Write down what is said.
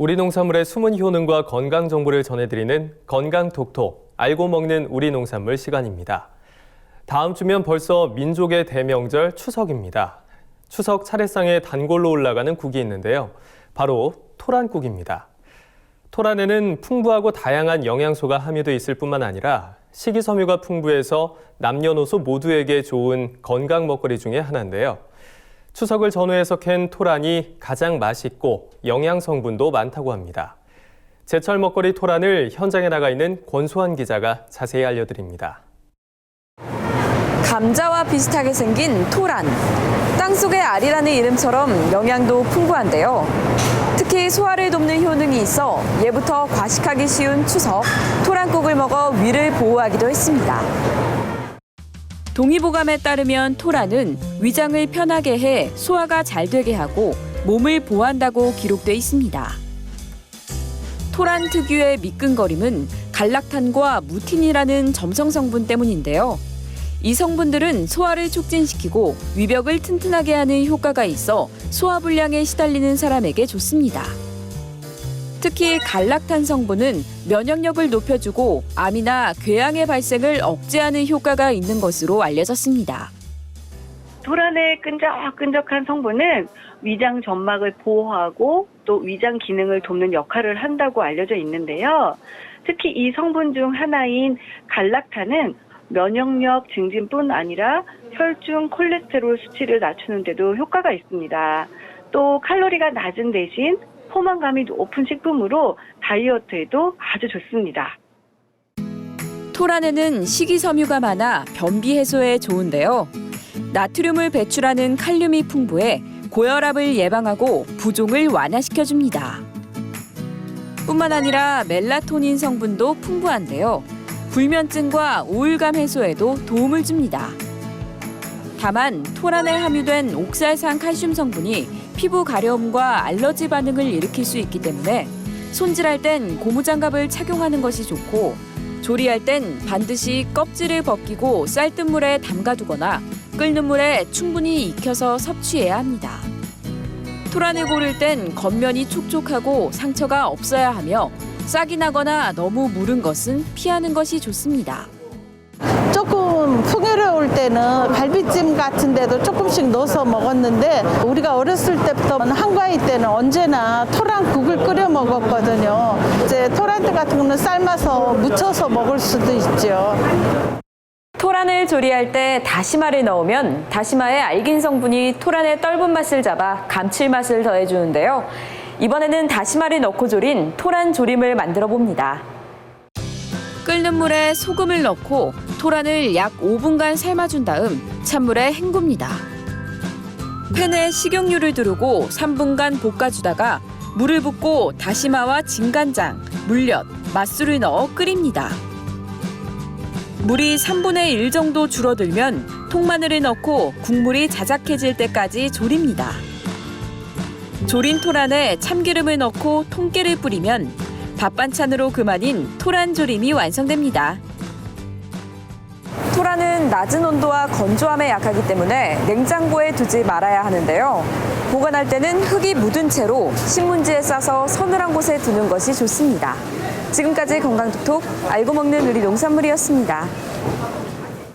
우리 농산물의 숨은 효능과 건강 정보를 전해드리는 건강 톡톡 알고 먹는 우리 농산물 시간입니다. 다음 주면 벌써 민족의 대명절 추석입니다. 추석 차례상에 단골로 올라가는 국이 있는데요. 바로 토란국입니다. 토란에는 풍부하고 다양한 영양소가 함유돼 있을 뿐만 아니라 식이섬유가 풍부해서 남녀노소 모두에게 좋은 건강 먹거리 중에 하나인데요. 추석을 전후해서 캔 토란이 가장 맛있고 영양 성분도 많다고 합니다. 제철 먹거리 토란을 현장에 나가 있는 권소환 기자가 자세히 알려드립니다. 감자와 비슷하게 생긴 토란. 땅속의 알이라는 이름처럼 영양도 풍부한데요. 특히 소화를 돕는 효능이 있어 예부터 과식하기 쉬운 추석, 토란국을 먹어 위를 보호하기도 했습니다. 동의보감에 따르면 토란은 위장을 편하게 해 소화가 잘 되게 하고 몸을 보호한다고 기록돼 있습니다. 토란 특유의 미끈거림은 갈락탄과 무틴이라는 점성 성분 때문인데요. 이 성분들은 소화를 촉진시키고 위벽을 튼튼하게 하는 효과가 있어 소화 불량에 시달리는 사람에게 좋습니다. 특히 갈락탄 성분은 면역력을 높여주고 암이나 궤양의 발생을 억제하는 효과가 있는 것으로 알려졌습니다. 토란의 끈적끈적한 성분은 위장 점막을 보호하고 또 위장 기능을 돕는 역할을 한다고 알려져 있는데요. 특히 이 성분 중 하나인 갈락탄은 면역력 증진뿐 아니라 혈중 콜레스테롤 수치를 낮추는 데도 효과가 있습니다. 또 칼로리가 낮은 대신 포만감이 높은 식품으로 다이어트에도 아주 좋습니다. 토란에는 식이섬유가 많아 변비 해소에 좋은데요. 나트륨을 배출하는 칼륨이 풍부해 고혈압을 예방하고 부종을 완화시켜 줍니다. 뿐만 아니라 멜라토닌 성분도 풍부한데요. 불면증과 우울감 해소에도 도움을 줍니다. 다만 토란에 함유된 옥살산 칼슘 성분이 피부 가려움과 알러지 반응을 일으킬 수 있기 때문에 손질할 땐 고무장갑을 착용하는 것이 좋고 조리할 땐 반드시 껍질을 벗기고 쌀뜨물에 담가두거나 끓는 물에 충분히 익혀서 섭취해야 합니다. 토란을 고를 땐 겉면이 촉촉하고 상처가 없어야 하며 싹이 나거나 너무 무른 것은 피하는 것이 좋습니다. 조금 풍요로울 때는 같은 데도 조금씩 넣어서 먹었는데 우리가 어렸을 때부터 한가위 때는 언제나 토란국을 끓여 먹었거든요. 이제 토란대 같은 거는 삶아서 무쳐서 먹을 수도 있죠. 토란을 조리할 때 다시마를 넣으면 다시마의 알긴 성분이 토란의 떫은 맛을 잡아 감칠맛을 더해주는데요. 이번에는 다시마를 넣고 조린 토란 조림을 만들어 봅니다. 끓는 물에 소금을 넣고 토란을 약 5분간 삶아준 다음 찬물에 헹굽니다. 팬에 식용유를 두르고 3분간 볶아주다가 물을 붓고 다시마와 진간장, 물엿, 맛술을 넣어 끓입니다. 물이 3분의 1 정도 줄어들면 통마늘을 넣고 국물이 자작해질 때까지 조립니다. 조린 토란에 참기름을 넣고 통깨를 뿌리면 밥 반찬으로 그만인 토란 조림이 완성됩니다. 토란은 낮은 온도와 건조함에 약하기 때문에 냉장고에 두지 말아야 하는데요. 보관할 때는 흙이 묻은 채로 신문지에 싸서 서늘한 곳에 두는 것이 좋습니다. 지금까지 건강톡톡 알고 먹는 우리 농산물이었습니다.